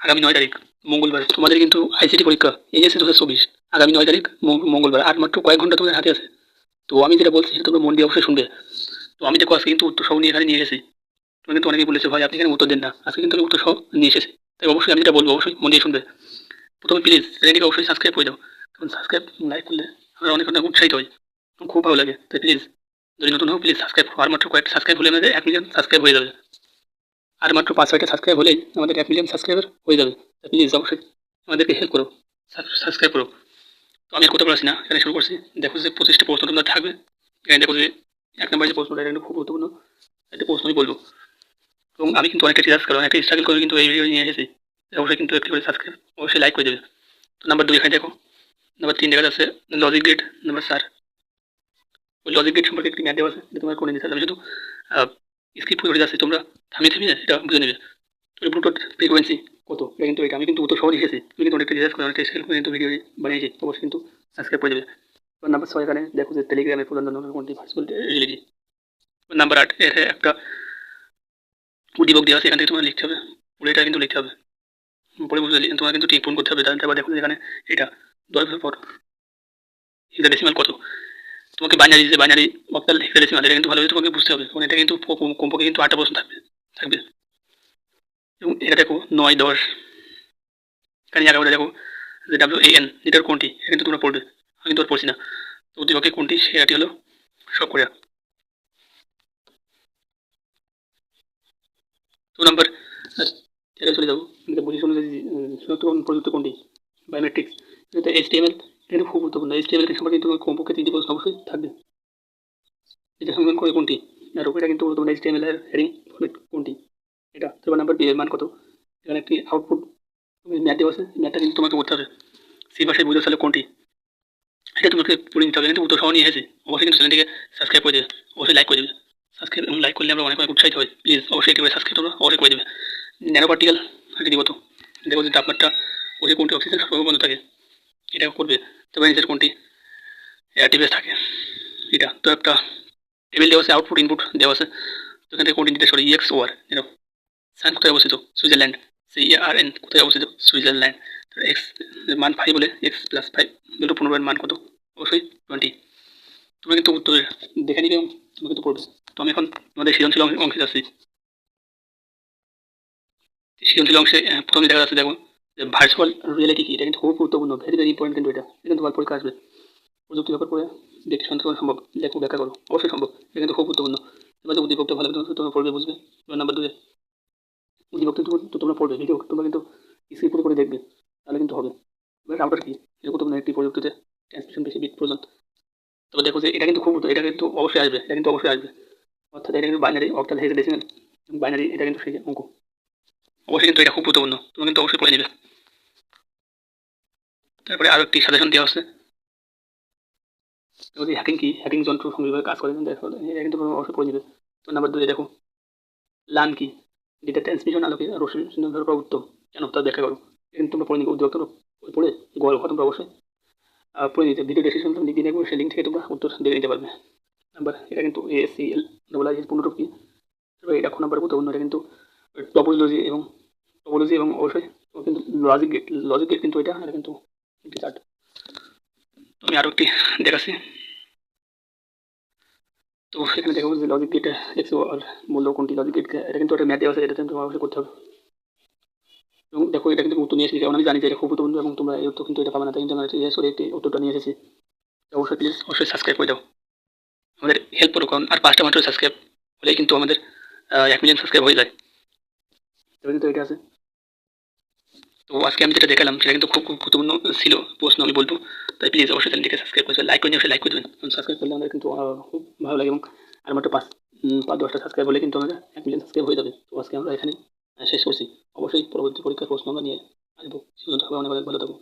আগামী নয় তারিখ, মঙ্গলবার। তোমাদের কিন্তু আইসিটি পরীক্ষা এইচএসসি দু হাজার চব্বিশ। আগামী নয় তারিখ মঙ্গলবার। আর মাত্র কয়েক ঘণ্টা তোমাদের হাতে আছে। তো আমি যেটা বলছি, সেটা তোমরা মন দিয়ে অবশ্যই শুনবে। তো আমি দেখো, আজকে কিন্তু উত্তর সহ নিয়ে এখানে নিয়ে এসেছি। তুমি কিন্তু অনেকেই বলেছে, ভাই, আপনি এখানে উত্তর দেন না। আজকে কিন্তু আমি উত্তর সহ নিয়ে এসেছি। তাই অবশ্যই আমি যেটা বলব, অবশ্যই মন দিয়ে শুনবে। প্রথমে প্লিজ চ্যানেলটিকে অবশ্যই সাবস্ক্রাইব করে দাও। কারণ সাবস্ক্রাইব লাইক করলে আমরা অনেক অনেক উৎসাহিত হই। খুব ভালো লাগে। তাই প্লিজ যদি নতুন হোক প্লিজ সাবস্ক্রাইব আর মাত্র কয়েকটা সাবস্ক্রাইব হলে আমাদের এক মিলিয়ন সাবস্ক্রাইব হয়ে যাবে। আর মাত্র পাঁচ ছয়টা সাবস্ক্রাইব হলেই আমাদের এক মিলিয়ন সাবস্ক্রাইবার হয়ে যাবে। প্লিজ অবশ্যই আমাদেরকে হেল্প করো। সাবস্ক্রাইব করো। তো আমি আর কথা বলছি না, এখানে শুরু করছি। দেখো যে পঁচিশটা প্রশ্ন তোমরা থাকবে। এখানে দেখো যে এক নম্বর যে প্রশ্নটা, এটা খুব গুরুত্বপূর্ণ। একটা প্রশ্ন আমি বলব। এবং আমি কিন্তু অনেকটা রিসার্চ করো অনেকটা স্ট্রাগল করে কিন্তু এই ভিডিও নিয়ে এসেছি। অবশ্যই কিন্তু একটি করে সাবস্ক্রাইব অবশ্যই লাইক করে দেবে। তো নাম্বার দুই এখানে দেখো। নাম্বার তিন দেখা যাচ্ছে লজিক গেট নাম্বার চার। ওই লজিক গ্রেড সম্পর্কে একটি ম্যাথ দেওয়া আছে তোমার করে আমি শুধু স্কিপ করে যাচ্ছি, তোমরা থামিয়ে থামিয়ে এটা বুঝে নেবে। তো ব্লুটুথ ফ্রিকোয়েন্সি কত? এটা কিন্তু আমি কিন্তু উত্তর সহ লিখেছি তুমি কিন্তু অনেকটা রিসার্চ করে, অনেকটা স্কেল করে কিন্তু ভিডিও বানিয়েছি, অবশ্যই কিন্তু সাবস্ক্রাইব করে দেবে। এবার নাম্বার ছয় এখানে, দেখো যে টেলিগ্রামের প্রধান কোনটি রিলিজি নাম্বার আট এর একটা উদ্দীপক দেওয়া আছে, এখান থেকে তোমার লিখতে হবে। পরে এটা কিন্তু লিখতে হবে। পরে বুঝতে তোমার কিন্তু ঠিক ফোন করতে হবে। তারপর দেখো যে এখানে এটা দশ বছর পর, এটা ডেসিমাল কত? তোমাকে বাইনারি যে বাইনারি অক্টাল হেক্সাডেসিমাল এটা কিন্তু ভালোভাবে তোমাকে বুঝতে হবে। কারণ এটা কিন্তু কম- কমপক্ষে কিন্তু আটটা প্রশ্ন থাকবে থাকবে। এবং এটা দেখো, নয়, দশ। এখানে এগারোটা দেখো যে ডাব্লিউ এ এন এটার কোনটি? এটা কিন্তু তোমরা পড়বে, আমি কিন্তু আর পড়ছি না। তো উদ্দীপকে কোনটি? সেটি হলো সব কোরিয়া। দু নম্বর এটা চলে যাব। বুঝে শুনে শনাক্তকরণ প্রযুক্তি কোনটি? Biometrics H T M L এটা খুব গুরুত্বপূর্ণ। এইচ টি এম সম্পর্কে কমপক্ষে তিনটি প্রশ্ন অবশ্যই থাকবে। এটা সমাধান করে কোনটি? এটা কিন্তু গুরুত্বপূর্ণ। এইচ টি এম এল এর হেডিং কোনটি? এটা তোমার নাম্বার বি মান কত? এখানে একটি আউটপুট ম্যাথ দেওয়া আছে ম্যাথটা কিন্তু তোমাকে করতে হবে। সি ভাষায় বুঝতে সালে কোনটি? এটা তোমাকে পড়ে নিতে হবে। কিন্তু উত্তর সহ নিয়ে এসেছি। অবশ্যই কিন্তু চ্যানেলটিকে সাবস্ক্রাইব করে দেবে। অবশ্যই লাইক করে দেবে। সাবস্ক্রাইব এবং লাইক করলে আমরা অনেক অনেক উৎসাহিত হই। প্লিজ অবশ্যই একেবারে সাবস্ক্রাইব করো, অবশ্যই করে দেবে। ন্যানো পার্টিকেল আগে দিব তো। দেখো যে তাপমাত্রা ওই কোনটি অক্সিজেন বন্ধ থাকে? এটা করবে। তবে নিচের কোনটি? অ্যাক্টিভেস থাকে। এটা তো একটা টেবিল দেওয়া আছে আউটপুট ইনপুট দেওয়া আছে। তো এখান থেকে কোনটি নির্দেশ করে ইএক্স ওয়ার এরকম সাইন কোথায় অবস্থিত? সুইজারল্যান্ড। সি আর এন কোথায় অবস্থিত? সুইজারল্যান্ড। এক্স মান ফাইভ বলে এক্স প্লাস ফাইভ দুটো পনেরো মান কত? অবশ্যই টোয়েন্টি তুমি কিন্তু উত্তরে দেখে নিবে তুমি কিন্তু পড়বে। তো আমি এখন তোমাদের সৃজনশীল অংশে যাচ্ছি। সৃজনশীল অংশে প্রথমে দেখা যাচ্ছে দেখো। ভার্চুয়াল রিয়েলিটি কি? এটা কিন্তু খুব গুরুত্বপূর্ণ ভেরি ভেরি ইম্পর্টেন্ট কিন্তু এটা। এটা কিন্তু তোমার পরীক্ষা আসবে। প্রযুক্তি ব্যাপার করে দেখতে করা সম্ভব? দেখো ব্যাখ্যা করো। অবশ্যই সম্ভব। এটা কিন্তু খুব গুরুত্বপূর্ণ। এবার যে উদ্দীপকটা ভালো করে তোমরা পড়বে, বুঝবে? এবার নাম্বার দুয়ে। উদ্দীপক কিন্তু তো তোমরা পড়বে ভিডিও তোমরা কিন্তু স্কিপ করে দেখবে। তাহলে কিন্তু হবে। এবার রাউটার কি? এটা গুরুত্বপূর্ণ একটি প্রযুক্তিতে ট্রান্সমিশন বেশি বিট প্রয়োজন তবে দেখো যে এটা কিন্তু খুব এটা কিন্তু অবশ্যই আসবে। এটা কিন্তু অবশ্যই আসবে। অর্থাৎ এটা কিন্তু binary octal hexadecimal binary এটা কিন্তু সেই অঙ্ক। অবশ্যই কিন্তু এটা খুব গুরুত্বপূর্ণ। তুমি কিন্তু অবশ্যই পড়ে নেবে। তারপরে আরও একটি সাজেশন দেওয়া হচ্ছে যদি হ্যাকিং কি হ্যাকিং যন্ত্র সংযোগে কাজ করে দেখো এটা কিন্তু অবশ্যই পড়ে তো নাম্বার দুই, দেখো লান কি? ডেটা ট্রান্সমিশন আলোকে রশ্মি উত্তম কেন? তা ব্যাখ্যা করো। কিন্তু তোমরা পড়ে নিবে উদ্যোগ পড়ে গল্প তোমরা অবশ্যই পড়ে নিতে। ভিডিও ডেসক্রিপশন লিঙ্ক দিয়ে দেখব, সেই লিঙ্ক থেকে তোমরা উত্তর দিয়ে নিতে পারবে। নাম্বার এটা কিন্তু এএসসি এল ডবল আই পনেরো কি? তবে এটা এখন নাম্বার গুরুত্বপূর্ণ এটা কিন্তু টপোলজি এবং টপোলজি এবং অবশ্যই কিন্তু লজিক গেট লজিক গেট কিন্তু এটা এটা কিন্তু আমি আরও একটি দেখাচ্ছি। তো সেখানে দেখো যে লজিক গেট এক্স মূল্য কোনটি? লজিক গেট এটা কিন্তু একটা ম্যাথ আছে এটা কিন্তু অবশ্যই করতে হবে। এবং দেখো, এটা কিন্তু উত্তর নিয়ে এসেছি কারণ আমি জানি যে এটা খুব গুরুত্বপূর্ণ এবং তোমরা এই উত্তর কিন্তু এটা পাবে না, তাই কিন্তু একটি উত্তরটা নিয়ে এসেছি। অবশ্যই প্লিজ অবশ্যই সাবস্ক্রাইব করে দাও। আমাদের হেল্প করো, কারণ আর পাঁচটা মাত্র সাবস্ক্রাইব হলেই কিন্তু আমাদের এক মিলিয়ন সাবস্ক্রাইব হয়ে যায়। তবে কিন্তু এটা আছে। তো আজকে আমি যেটা দেখালাম সেটা কিন্তু খুব গুরুত্বপূর্ণ ছিল, প্রশ্ন আমি বলব। তাই প্লিজ অবশ্যই চ্যানেলটিকে সাবস্ক্রাইব করে লাইক করে অবশ্যই লাইক করে দেবেন। সাবস্ক্রাইব করলে আমাদের কিন্তু খুব ভালো লাগে এবং আর মাত্র পাঁচ পাঁচ, দশটা সাবস্ক্রাইব হলে কিন্তু আমাদের এক মিলিয়ন সাবস্ক্রাইব হয়ে যাবে। তো আজকে আমরা এখানে শেষ করছি। অবশ্যই পরবর্তী পরীক্ষার প্রশ্ন আমরা নিয়ে আসব। সেজন্য সবাই অনেক অনেক ভালো থাকব